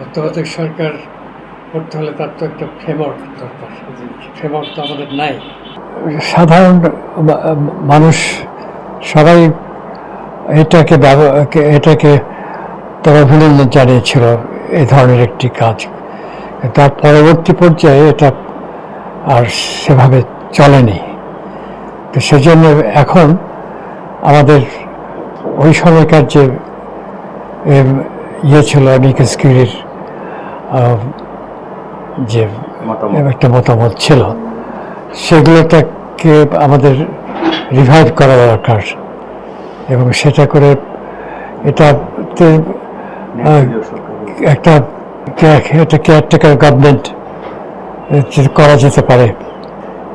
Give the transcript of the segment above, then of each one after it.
তত্ত্বাবধায়ক সরকার করতে হলে তার তো একটা ফ্রেমওয়ার্ক দরকার। ফ্রেমওয়ার্ক তো আমাদের নাই। সাধারণ মানুষ সবাই এটাকে এটাকে তারা অভিনন্দন জানিয়েছিল এই ধরনের একটি কাজ। তার পরবর্তী পর্যায়ে এটা আর সেভাবে চলেনি। তো সেজন্য এখন আমাদের ওই সময়কার যে ইয়ে ছিল নিকেশ কিউরির যে একটা মতামত ছিল সেগুলোটাকে আমাদের রিভাইভ করা দরকার। এবং সেটা করে এটাতে একটা একটা কেয়ারটেকার গভর্নমেন্ট করা যেতে পারে।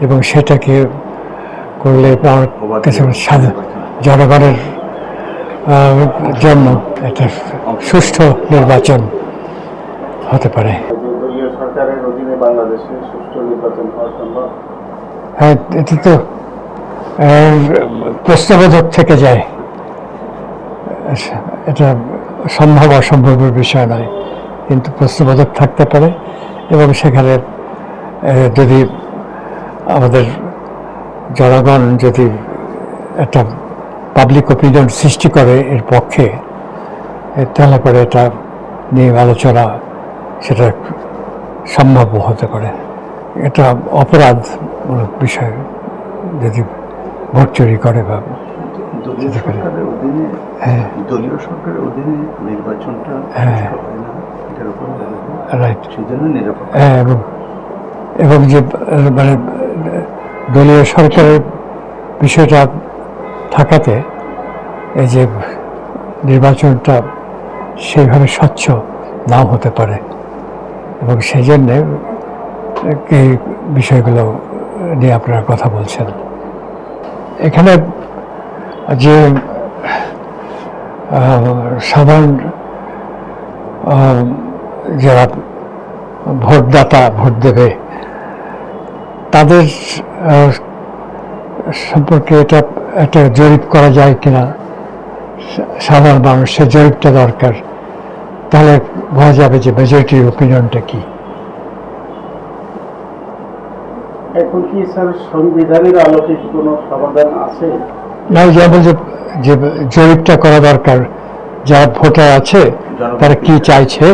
এবং সেটাকে করলে আমার কাছে জনগণের জন্য একটা সুষ্ঠু নির্বাচন। হতে পারে। দলীয় সরকারের অধীনে বাংলাদেশে সুষ্ঠু নির্বাচন হওয়া সম্ভব? হ্যাঁ এটা তো প্রশ্নবোধক থেকে যায়। এটা সম্ভব অসম্ভবের বিষয় নয় কিন্তু প্রশ্নবোধক থাকতে পারে এবং সেখানে যদি আমাদের জনগণ যদি একটা পাবলিক ওপিনিয়ন সৃষ্টি করে এর পক্ষে তাহলে পরে এটা নিয়ে আলোচনা সেটা সম্ভাব্য হতে পারে। এটা অপরাধমূলক বিষয় যদি ভোট চুরি করে বা দলীয় সরকারের হ্যাঁ। দলীয় সরকারের অধীনে নির্বাচনটা হ্যাঁ। রাইট হ্যাঁ এবং এবং যে মানে দলীয় সরকারের বিষয়টা থাকাতে এই যে নির্বাচনটা সেইভাবে স্বচ্ছ নাও হতে পারে। এবং সেই জন্যে এই বিষয়গুলো নিয়ে আপনারা কথা বলছেন। এখানে যে সাধারণ যারা ভোটদাতা, ভোট দেবে, তাদের সম্পর্কে এটা একটা জরিপ করা যায় কিনা? সাধারণ মানুষের জরিপটা দরকার। তাহলে বোঝা যাবে যে মেজরিটির ওপিনিয়নটা কি? এখন কি স্যার সংবিধানের আলোকে কোনো সমাধান আছে? না যেমন যে যে জরিপটা করা দরকার। যারা ভোটার আছে তারা কি চাইছে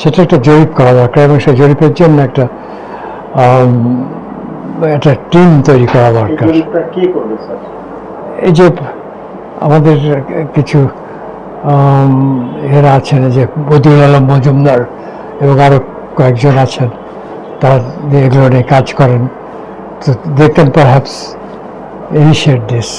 সেটা একটা জরিপ করা দরকার এবং সেই জরিপের জন্য একটা একটা টিম তৈরি করা দরকার। এই যে আমাদের কিছু এরা আছেন যে বদিউল আলম মজুমদার এবং আরও কয়েকজন আছেন। তার এগুলো নিয়ে কাজ করেন। তো they can perhaps initiate this